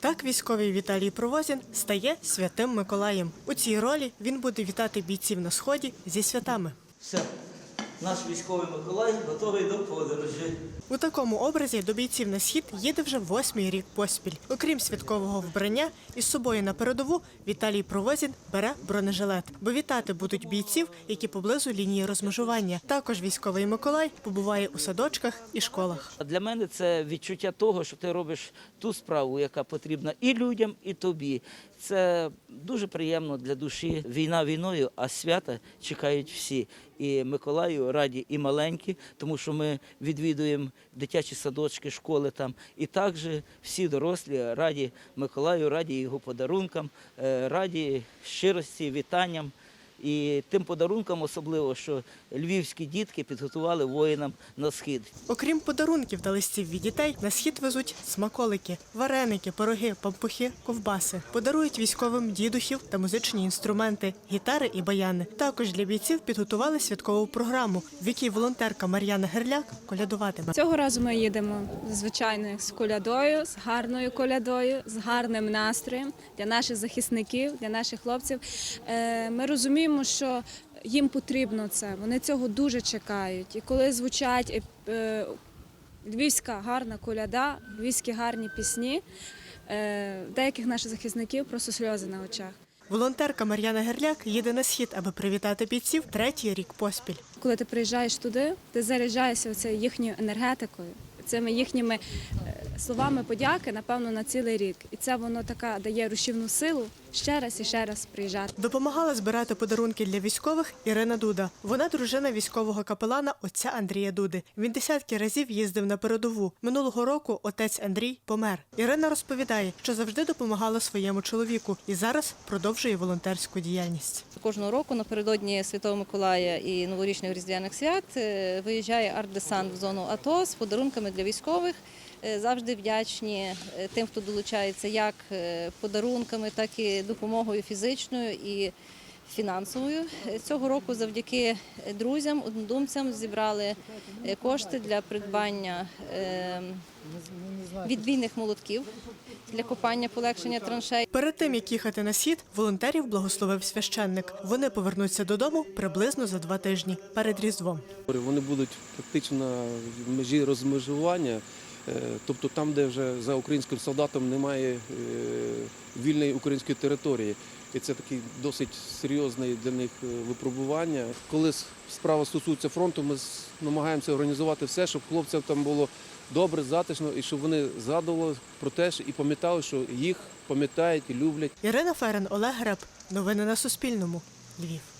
Так військовий Віталій Провозін стає святим Миколаєм. У цій ролі він буде вітати бійців на сході зі святами. Наш військовий Миколай готовий до подорожі. У такому образі до бійців на схід їде вже восьмий рік поспіль. Окрім святкового вбрання, із собою на передову Віталій Провозін бере бронежилет, бо вітати будуть бійців, які поблизу лінії розмежування. Також військовий Миколай побуває у садочках і школах. А Для мене це відчуття того, що ти робиш ту справу, яка потрібна і людям, і тобі. Це дуже приємно для душі. Війна війною, а свята чекають всі. І Миколаю раді і маленькі, тому що ми відвідуємо дитячі садочки, школи там. І також всі дорослі раді Миколаю, раді його подарункам, е, раді щирості, вітанням. І тим подарункам особливо, що львівські дітки підготували воїнам на схід. Окрім подарунків та листів від дітей, на схід везуть смаколики, вареники, пироги, пампухи, ковбаси. Подарують військовим дідухів та музичні інструменти, гітари і баяни. Також для бійців підготували святкову програму, в якій волонтерка Мар'яна Герляк колядуватиме. Цього разу ми їдемо звичайно з колядою, з гарною колядою, з гарним настроєм для наших захисників, для наших хлопців. Е, Ми розуміємо, що їм потрібно це. Вони цього дуже чекають. І коли звучать е, е, львівська гарна коляда, львівські гарні пісні, е, деяких наших захисників просто сльози на очах. Волонтерка Мар'яна Герляк їде на схід, аби привітати бійців третій рік поспіль. Коли ти приїжджаєш туди, ти заряджаєшся оце їхньою енергетикою, цими їхніми словами подяки, напевно, на цілий рік. І це воно така дає рушівну силу ще раз і ще раз приїжджати. Допомагала збирати подарунки для військових Ірина Дуда. Вона дружина військового капелана отця Андрія Дуди. Він десятки разів їздив на передову. Минулого року отець Андрій помер. Ірина розповідає, що завжди допомагала своєму чоловіку і зараз продовжує волонтерську діяльність. Кожного року напередодні Святого Миколая і новорічних різдвяних свят е, виїжджає арт-десант в зону АТО з подарунками для військових. Е, Завжди вдячні е, тим, хто долучається як е, подарунками, так і допомогою фізичною і фінансовою. Цього року завдяки друзям, однодумцям зібрали кошти для придбання е, відбійних молотків для копання полегшення траншей. Перед тим як їхати на схід, волонтерів благословив священник. Вони повернуться додому приблизно за два тижні перед різдвом. Вони будуть практично на межі розмежування, тобто там, де вже за українським солдатом немає е, вільної української території. І це таке досить серйозне для них е, випробування. Коли справа стосується фронту, ми намагаємося організувати все, щоб хлопцям там було добре, затишно, і щоб вони згадували про те, і пам'ятали, що їх пам'ятають і люблять. Ірина Ферен, Олег Греб. Новини на Суспільному. Львів.